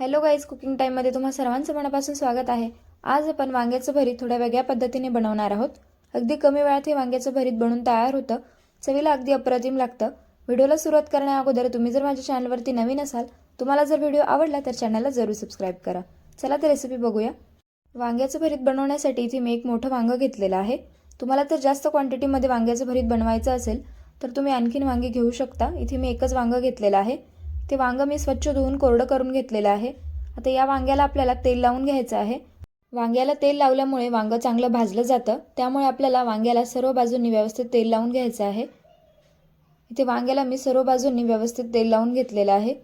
Hello guys cooking टाईममध्ये तुम्हा सर्वांचं मनापासून स्वागत आहे. आज आपण वांग्याचं भरीत थोड्या वेगळ्या पद्धतीने बनवणार आहोत. अगदी कमी वेळात हे वांग्याचं भरीत बनून तयार होतं. चवीला अगदी अप्रतिम लागतं. व्हिडिओला सुरुवात करण्या अगोदर तुम्ही जर माझ्या चॅनलवरती नवीन असाल तुम्हाला जर व्हिडिओ आवडला तर चॅनलला जरूर सबस्क्राईब करा. चला तर रेसिपी बघूया. वांग्याचं भरीत बनवण्यासाठी इथे मी एक मोठं वांगं घेतलेलं आहे. तुम्हाला तर जास्त क्वांटिटीमध्ये वांग्याचं भरीत बनवायचं असेल तर तुम्ही आणखीन वांगे घेऊ शकता. इथे मी एकच वांगं घेतलेलं आहे. ते वांगं मी स्वच्छ धुवून कोरडं करून घेतलेलं आहे. आता या वांग्याला आपल्याला तेल लावून घ्यायचं आहे. वांग्याला तेल लावल्यामुळे वांगं चांगलं भाजलं जातं. त्यामुळे आपल्याला वांग्याला सर्व बाजूंनी व्यवस्थित तेल लावून घ्यायचं आहे. इथे वांग्याला मी सर्व बाजूंनी व्यवस्थित तेल लावून घेतलेलं आहे.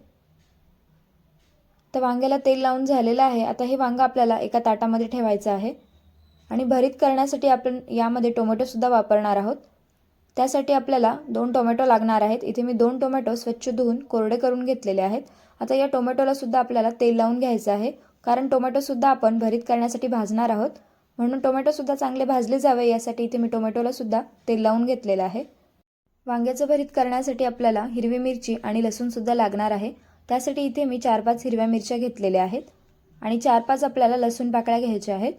तर वांग्याला तेल लावून झालेलं आहे. आता हे वांगं आपल्याला एका ताटामध्ये ठेवायचं आहे. आणि भरीत करण्यासाठी आपण यामध्ये टोमॅटोसुद्धा वापरणार आहोत. त्यासाठी आपल्याला दोन टोमॅटो लागणार आहेत. इथे मी दोन टोमॅटो स्वच्छ धुवून कोरडे करून घेतलेले आहेत. आता या टोमॅटोला सुद्धा आपल्याला तेल लावून घ्यायचं आहे. कारण टोमॅटोसुद्धा आपण भरीत करण्यासाठी भाजणार आहोत. म्हणून टोमॅटोसुद्धा चांगले भाजले जावे यासाठी इथे मी टोमॅटोला सुद्धा तेल लावून घेतलेलं आहे. वांग्याचं भरीत करण्यासाठी आपल्याला हिरवी मिरची आणि लसूणसुद्धा लागणार आहे. त्यासाठी इथे मी चार पाच हिरव्या मिरच्या घेतलेल्या आहेत. आणि चार पाच आपल्याला लसूण पाकळ्या घ्यायच्या आहेत.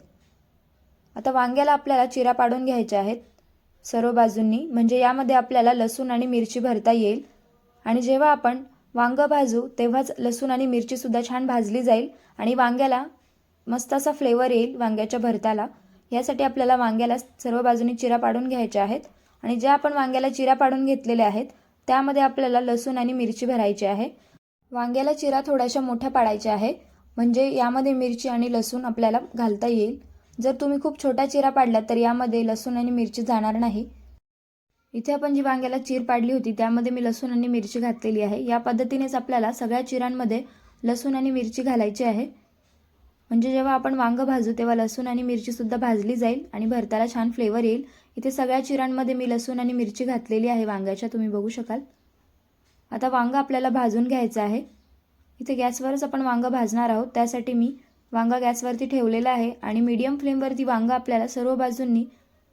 आता वांग्याला आपल्याला चिरा पाडून घ्यायच्या आहेत. सर्व बाजूंनी म्हणजे यामध्ये आपल्याला लसूण आणि मिरची भरता येईल. आणि जेव्हा आपण वांगं भाजू तेव्हाच लसूण आणि मिरचीसुद्धा छान भाजली जाईल आणि वांग्याला मस्त असा फ्लेवर येईल वांग्याच्या भरताला. यासाठी आपल्याला वांग्याला सर्व बाजूंनी चिरा पाडून घ्यायच्या आहेत. आणि ज्या आपण वांग्याला चिरा पाडून घेतलेल्या आहेत त्यामध्ये आपल्याला लसूण आणि मिरची भरायची आहे. वांग्याला चिरा थोड्याशा मोठ्या पाडायच्या आहे म्हणजे यामध्ये मिरची आणि लसूण आपल्याला घालता येईल. जर तुम्ही खूप छोटा चिरा पाडला तर यामध्ये लसूण आणि मिरची जाणार नाही. इथे आपण जी वांग्याला चीर पाडली होती त्यामध्ये मी लसूण आणि मिरची घातलेली आहे. या पद्धतीनेच आपल्याला सगळ्या चिरांमध्ये लसूण आणि मिरची घालायची आहे. म्हणजे जेव्हा आपण वांगं भाजू तेव्हा लसूण आणि मिरचीसुद्धा भाजली जाईल आणि भरताला छान फ्लेवर येईल. इथे सगळ्या चिरांमध्ये मी लसूण आणि मिरची घातलेली आहे वांग्याच्या तुम्ही बघू शकाल. आता वांगं आपल्याला भाजून घ्यायचं आहे. इथे गॅसवरच आपण वांगं भाजणार आहोत त्यासाठी मी वांगा गॅसवरती ठेवलेला आहे आणि मीडियम फ्लेमवरती वांगा आपल्याला सर्व बाजूंनी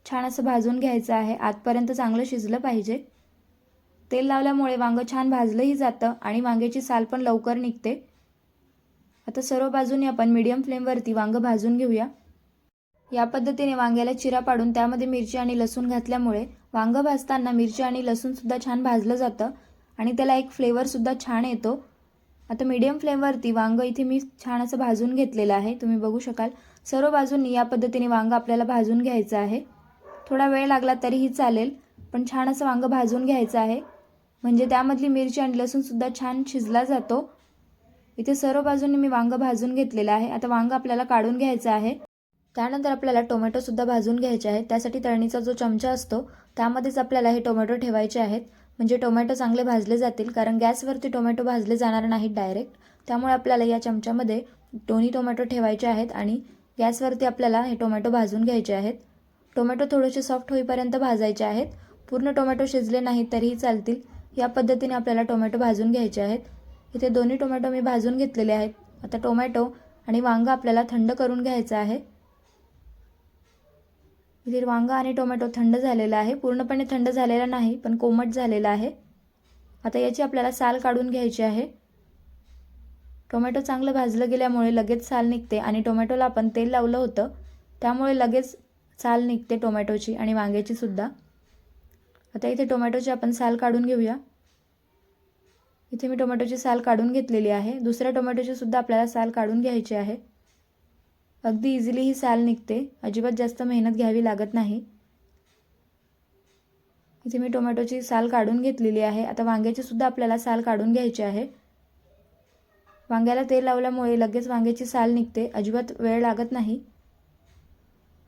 छान असं भाजून घ्यायचं आहे. आतपर्यंत चांगलं शिजलं पाहिजे. तेल लावल्यामुळे वांगं छान भाजलंही जातं आणि वांग्याची साल पण लवकर निघते. आता सर्व बाजूनी आपण मीडियम फ्लेमवरती वांगं भाजून घेऊया. या पद्धतीने वांग्याला चिरा पाडून त्यामध्ये मिरची आणि लसूण घातल्यामुळे वांगं भाजताना मिरची आणि लसूणसुद्धा छान भाजलं जातं आणि त्याला एक फ्लेवरसुद्धा छान येतो. आता मीडियम फ्लेमवरती वांग इथे मी छान असं भाजून घेतलेलं आहे. तुम्ही बघू शकाल. सर्व बाजूंनी या पद्धतीने वांग आपल्याला भाजून घ्यायचं आहे. थोडा वेळ लागला तरीही चालेल पण छान असं वांग भाजून घ्यायचं आहे. म्हणजे त्यामधली मिरची आणि लसूणसुद्धा छान शिजला जातो. इथे सर्व बाजूंनी मी वांग भाजून घेतलेलं आहे. आता वांग आपल्याला काढून घ्यायचं आहे. त्यानंतर आपल्याला टोमॅटोसुद्धा भाजून घ्यायचे आहेत. त्यासाठी तळणीचा जो चमचा असतो त्यामध्येच आपल्याला हे टोमॅटो ठेवायचे आहेत. म्हणजे टोमॅटो चांगले भाजले जातील कारण गॅसवरती टोमॅटो भाजले जाणार नाहीत डायरेक्ट. त्यामुळे आपल्याला या चमच्यामध्ये दोन्ही टोमॅटो ठेवायचे आहेत आणि गॅसवरती आपल्याला हे टोमॅटो भाजून घ्यायचे आहेत. टोमॅटो थोडेसे सॉफ्ट होईपर्यंत भाजायचे आहेत. पूर्ण टोमॅटो शिजले नाहीत तरीही चालतील. या पद्धतीने आपल्याला टोमॅटो भाजून घ्यायचे आहेत. इथे दोन्ही टोमॅटो मी भाजून घेतलेले आहेत. आता टोमॅटो आणि वांगं आपल्याला थंड करून घ्यायचं आहे. इथे वांगा आणि टोमॅटो थंड झालेला आहे. पूर्णपणे थंड झालेला नाही पण कोमट झालेला आहे. आता याची आपल्याला साल काढून घ्यायची आहे. टोमॅटो चांगलं भाजलं गेल्यामुळे लगेच साल निघते आणि टोमॅटोला आपण तेल लावलं होतं. त्यामुळे लगेच साल निघते टोमॅटोची आणि वांग्याची सुद्धा. आता इथे टोमॅटोची आपण साल काढून घेऊया. इथे मी टोमॅटोची साल काढून घेतलेली आहे. दुसऱ्या टोमॅटोची सुद्धा आपल्याला साल काढून घ्यायची आहे. अगदी इझिली ही साल निघते. अजिबात जास्त मेहनत घ्यावी लागत नाही. इथे मी टोमॅटोची साल काढून घेतलेली आहे. आता वांग्याची सुद्धा आपल्याला साल काढून घ्यायची आहे. वांग्याला तेल लावल्यामुळे लगेच वांग्याची साल निघते. अजिबात वेळ लागत नाही.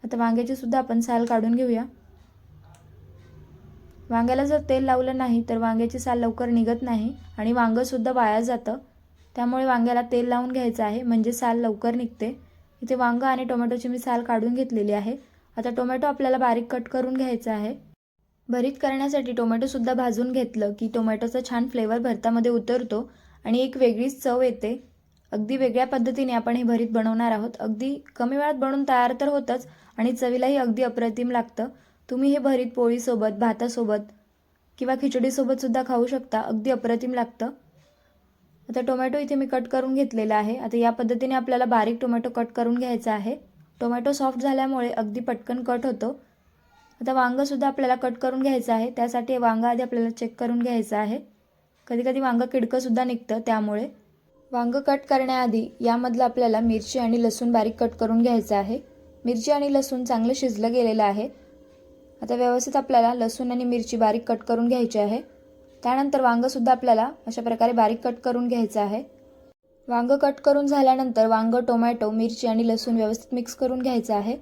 आता वांग्याची सुद्धा आपण साल काढून घेऊया. वांग्याला जर तेल लावलं नाही तर वांग्याची साल लवकर निघत नाही आणि वांगंसुद्धा वाया जातं. त्यामुळे वांग्याला तेल लावून घ्यायचं आहे. म्हणजे साल लवकर निघते. इथे वांगं आणि टोमॅटोची मी साल काढून घेतलेली आहे. आता टोमॅटो आपल्याला बारीक कट करून घ्यायचा आहे. भरीत करण्यासाठी टोमॅटोसुद्धा भाजून घेतलं की टोमॅटोचा छान फ्लेवर भरतामध्ये उतरतो आणि एक वेगळीच चव येते. अगदी वेगळ्या पद्धतीने आपण हे भरीत बनवणार आहोत. अगदी कमी वेळात बनवून तयार तर होतंच आणि चवीलाही अगदी अप्रतिम लागतं. तुम्ही हे भरीत पोळीसोबत भातासोबत किंवा खिचडीसोबतसुद्धा खाऊ शकता. अगदी अप्रतिम लागतं. आता टोमॅटो इथे मी कट करून घेतलेला आहे. आता या पद्धतीने आपल्याला बारीक टोमॅटो कट करून घ्यायचा आहे. टोमॅटो सॉफ्ट झाल्यामुळे अगदी पटकन कट होतो. आता वांगंसुद्धा आपल्याला कट करून घ्यायचं आहे. त्यासाठी वांगं आधी आपल्याला चेक करून घ्यायचं आहे. कधीकधी वांगं किडकंसुद्धा निघतं त्यामुळे. वांगं कट करण्याआधी यामधलं आपल्याला मिरची आणि लसूण बारीक कट करून घ्यायचं आहे. मिरची आणि लसूण चांगलं शिजलं गेलेलं आहे. आता व्यवस्थित आपल्याला लसूण आणि मिरची बारीक कट करून घ्यायची आहे. त्यानंतर वांगंसुद्धा आपल्याला अशा प्रकारे बारीक कट करून घ्यायचं आहे. वांगं कट करून झाल्यानंतर वांगं टोमॅटो मिरची आणि लसूण व्यवस्थित मिक्स करून घ्यायचं आहे.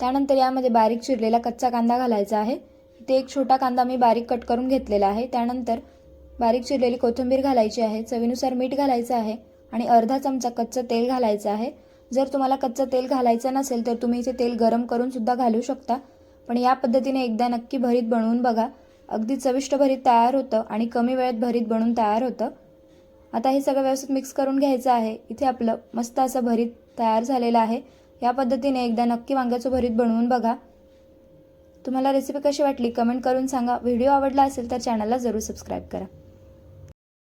त्यानंतर यामध्ये बारीक चिरलेला कच्चा कांदा घालायचा आहे. इथे एक छोटा कांदा मी बारीक कट करून घेतलेला आहे. त्यानंतर बारीक चिरलेली कोथिंबीर घालायची आहे. चवीनुसार मीठ घालायचं आहे आणि अर्धा चमचा कच्चं तेल घालायचं आहे. जर तुम्हाला कच्चं तेल घालायचं नसेल तर तुम्ही इथे तेल गरम करून सुद्धा घालू शकता. पण या पद्धतीने एकदा नक्की भरीत बनवून बघा. अगदी चविष्ट भरीत तयार होतं आणि कमी वेळेत भरीत बनवून तयार होतं. आता हे सगळं व्यवस्थित मिक्स करून घ्यायचं आहे. इथे आपलं मस्त असं भरीत तयार झालेलं आहे. या पद्धतीने एकदा नक्की वांग्याचं भरीत बनवून बघा. तुम्हाला रेसिपी कशी वाटली कमेंट करून सांगा. व्हिडिओ आवडला असेल तर चॅनलला जरूर सबस्क्राईब करा.